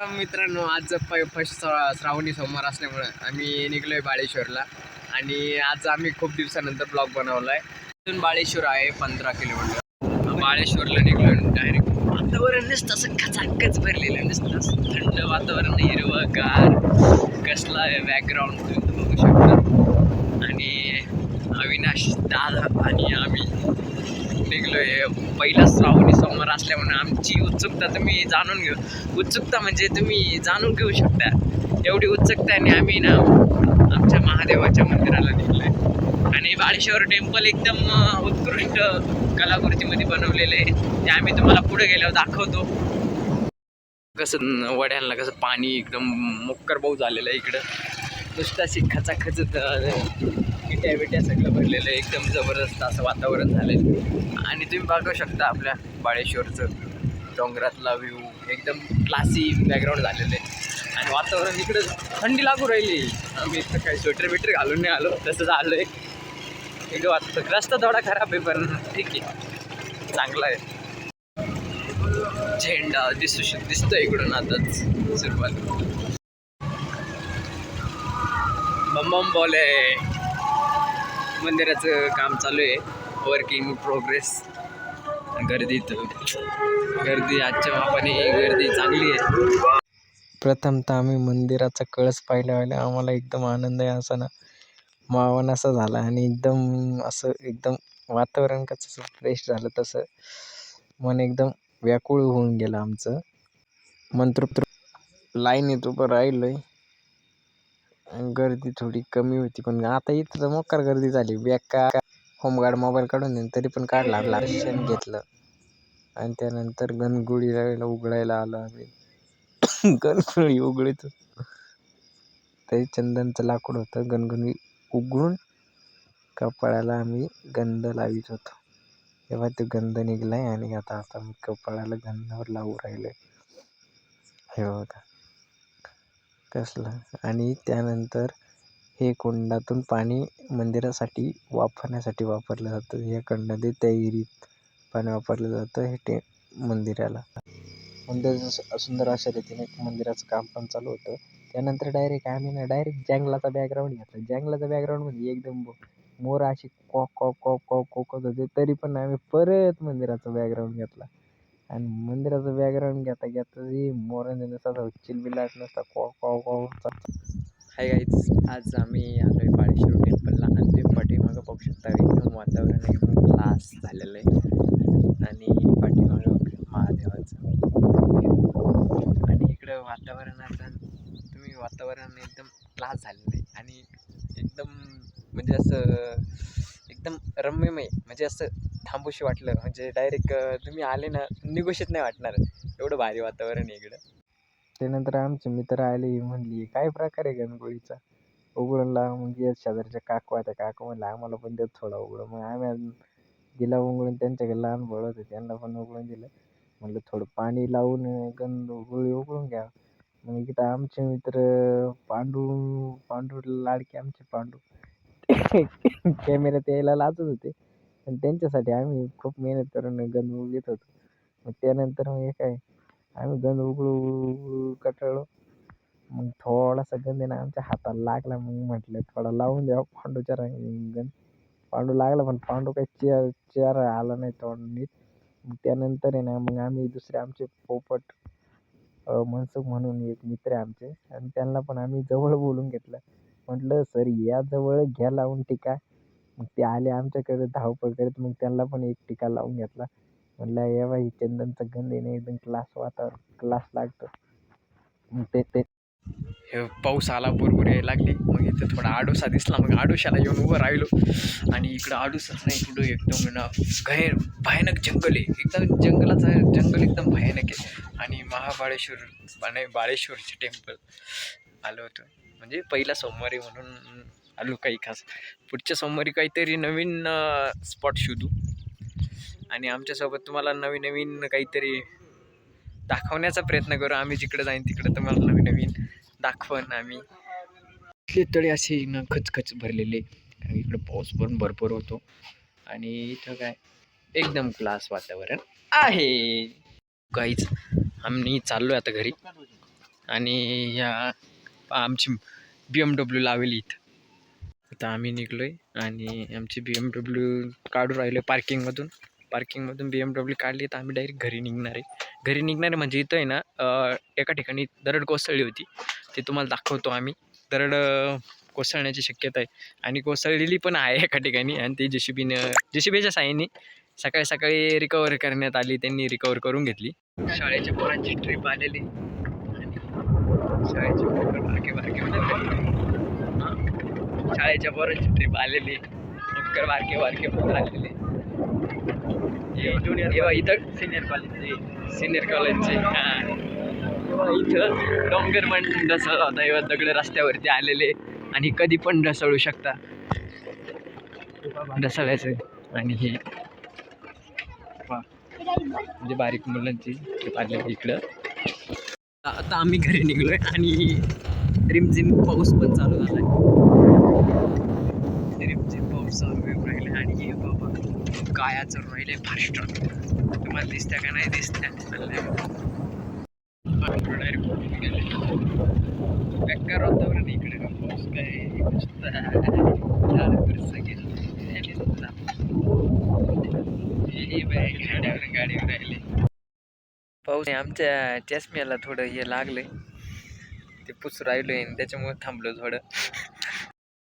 मित्रांनो आज फर्स्ट श्रावणी सोमवार असल्यामुळे आम्ही निघलोय बाळेश्वरला. आणि आज आम्ही खूप दिवसानंतर ब्लॉग बनवलाय. इथून बाळेश्वर आहे पंधरा किलोमीटर. बाळेश्वरला निघलोय डायरेक्ट वातावरण नुसतं असं खचाखच भरलेलं नुसतं असं थंड वातावरण हिरवं कसला बॅकग्राऊंड तुम्ही बघू शकता. आणि अविनाश दादा आणि आम्ही. निघलोय पहिला श्रावणी सोमवार असल्यामुळे आमची उत्सुकता तुम्ही जाणून घेऊ. उत्सुकता म्हणजे तुम्ही जाणून घेऊ शकता. एवढी उत्सुकता आणि आम्ही ना आमच्या महादेवाच्या मंदिराला निघलोय. आणि बाळेश्वर टेम्पल एकदम उत्कृष्ट कलाकृतीमध्ये बनवलेलं आहे. ते आम्ही तुम्हाला पुढे गेल्यावर दाखवतो. कसं वड्यांना कसं पाणी एकदम मोक्कर भाऊ झालेलं आहे इकडं. नुसतं अशी खचाखच विट्या बिट्या सगळं भरलेलं आहे एकदम जबरदस्त असं वातावरण झालं आणि तुम्ही बघू शकता आपल्या बाळेश्वरचं डोंगरातला व्ह्यू एकदम क्लासी बॅकग्राऊंड झालेलं आहे. आणि वातावरण इकडं थंडी लागू राहिली. आम्ही इथं काही स्वेटर बिटर घालून नाही आलो तसं झालं आहे एक वाटतं रस्ता थोडा खराब आहे पण ठीक आहे. चांगला आहे. झेंडा दिसू शक दिसतो इकडून आताच सुरुवात. बम बम मंदिराचं काम चालू आहे. वर्किंग प्रोग्रेस गर्दीत गर्दी आजच्या मापाने गर्दी चांगली आहे. प्रथमतः आम्ही मंदिराचा कळस पाहिल्यावर आम्हाला एकदम आनंद आहे असा ना. मावन असा झाला आणि एकदम असं एकदम वातावरण कसं फ्रेश झालं तसं. मन एकदम व्याकुळ होऊन गेलं आमचं. मन लाईन येतो उभं राहिलो आहे गर्दी थोडी कमी होती पण आता इथं तर मोकार गर्दी झाली. बॅग का होमगार्ड मोबाईल काढून देईन तरी पण काढला दर्शन घेतलं. आणि त्यानंतर गणगोळीला उघडायला आलो आम्ही. गणगोळी उघडीत तरी चंदनचं लाकूड होतं. गणगोळी उघडून कपाळाला आम्ही गंध लावित होतो. तेव्हा ते गंध निघलाय आणि आता आता मी कपाळाला गंधावर लावू राहिलोय. हे बघा. कसलं? आणि त्यानंतर हे कुंडातून पाणी मंदिरासाठी वापरण्यासाठी वापरलं जातं. या कुंडात त्या विहिरीत पाणी वापरलं जातं हे ते मंदिराला. मंदिर सुंदर अशा रीतीने मंदिराचं काम पण चालू होतं. त्यानंतर डायरेक्ट आम्ही ना डायरेक्ट जंगलाचा बॅकग्राऊंड घेतला. जंगलाचा बॅकग्राऊंड म्हणजे एकदम मोर अशी कॉक कॉक कॉक कॉक कोकत होते तरी पण आम्ही परत मंदिराचा बॅकग्राऊंड घेतला. आणि मंदिराचं बॅकग्राऊंड घेता घेता जी मोराने नुसता चिलबिलाट नसता कॉ कॉ कॉचा हाय गाईज आज आम्ही आलोय पाडेश्वर टेम्पलला आणि ते पाठीमागं बघू शकता एकदम वातावरण एकदम क्लास झालेलं आहे. आणि पाठीमागं महादेवाचं. आणि इकडं वातावरण तुम्ही वातावरण एकदम क्लास झालेलं आहे. आणि एकदम म्हणजे असं एकदम रम्यमय म्हणजे असं थांबूशी वाटलं. म्हणजे डायरेक्ट तुम्ही आले ना निघूशीत नाही वाटणार. एवढं भारी वातावरण आहे इकडं. त्यानंतर आमचे मित्र आले म्हणली काय प्रकार आहे गणगोळीचा? उघडून लाव मग येत शेजारच्या काकू आता काकू म्हणलं आम्हाला पण देत थोडा उघडं. मग आम्ही दिला उघडून त्यांच्याकडे लहान बळ होते त्यांना पण उघडून दिलं. म्हणलं थोडं पाणी लावून गंध गोळी उघडून घ्या. मग इथं आमचे मित्र पांडू पांडू लाडके आमचे पांडू. कॅमेऱ्यात यायला लाजत होते. आणि त्यांच्यासाठी आम्ही खूप मेहनत करून गंध घेत होतो. मग त्यानंतर मग हे काय आम्ही गंध उकळू उघडू मग थोडासा गंध आहे ना आमच्या हाताला लागला. मग म्हटलं थोडा लावून द्यावा पांडूच्या रंग गंध पांडू लागला पण पांडू काही चेअर चेअर आला नाही थोडा नीट मग त्यानंतर आहे ना मग आम्ही दुसरे आमचे पोपट मनसुख म्हणून एक मित्र आहे आमचे. आणि त्यांना पण आम्ही जवळ बोलून घेतलं. म्हटलं सर या जवळ घ्या लावून टिका. मग ते आले आमच्याकडे धावपळ करत मग त्यांना पण एक टीका लावून घेतला. म्हटलं या बाई चंदनचा गंध नाही एकदम क्लास वातावरण क्लास लागतो. मग ते ते हे पाऊस आला बरोबर यायला लागली. मग इथे थोडा आडोसा दिसला. मग आडोशाला येऊन उभं राहिलो. आणि इकडं आडोसाच नाही पुढं एकदम ना गैर भयानक जंगल आहे. एकदम जंगलाचं जंगल एकदम भयानक आहे. आणि महाबाळेश्वर नाही बाळेश्वरचे टेम्पल आलो होतो. म्हणजे पहिला सोमवारी म्हणून आलो काही खास. पुढच्या सोमवारी काहीतरी नवीन स्पॉट शोधू. आणि आमच्यासोबत तुम्हाला नवीन नवीन काहीतरी दाखवण्याचा प्रयत्न करू. आम्ही जिकडे जाईन तिकडे तुम्हाला नवीन नवीन दाखवण आम्ही. इथले तळे असे न खचखच भरलेले. कारण इकडं पाऊस पण भरपूर होतो. आणि इथं काय? एकदम क्लास वातावरण आहे. काहीच आम्ही चाललो आहे आता घरी. आणि ह्या आमची बी एम डब्ल्यू लावली इथं. आता आम्ही निघलो आहे आणि आमची बी एम डब्ल्यू काढून राहिलो पार्किंगमधून पार्किंगमधून बी एम डब्ल्यू काढली तर आम्ही डायरेक्ट घरी निघणार आहे. घरी निघणार आहे म्हणजे इथं आहे ना एका ठिकाणी दरड कोसळली होती. ते तुम्हाला दाखवतो आम्ही. दरड कोसळण्याची शक्यता आहे. आणि कोसळलेली पण आहे एका ठिकाणी आणि ती जे जेसीबीच्या बीनं जे बीच्या साहाय्याने सकाळी सकाळी रिकवर करण्यात आली. त्यांनी रिकवर करून घेतली. शाळेच्या पोरांची ट्रिप आलेली. आणि बारके बारके शाळेच्या पोरांची ट्रिप आलेली. मकर बारके बारके पोरं आलेले इथं? सिनियर कॉलेज सिनियर कॉलेजचे हां. इथं डोंगर पण ढसळ होता दगड रस्त्यावरती आलेले. आणि कधी पण ढसळू शकता. ढसळायचं. आणि हे. म्हणजे बारीक मुलांची ट्रिप आलेली इकडं. आता आम्ही घरी निघलोय आणि रिमझिम पाऊस पण चालू झालाय. रिमझिम पाऊस चालू आहे राहिले आणि हे बाबा कायाचं राहिले फास्ट तुम्हाला दिसत्या का नाही दिसत्या? डायरेक्ट गेले. बेकार वातावरण इकडे. का पाऊस काय नुसतं गाडीवर राहिले. पाऊस आमच्या चष्म्याला थोडं हे लागलंय. ते पुस राहिलोय आहे त्याच्यामुळे थांबलो थोडं.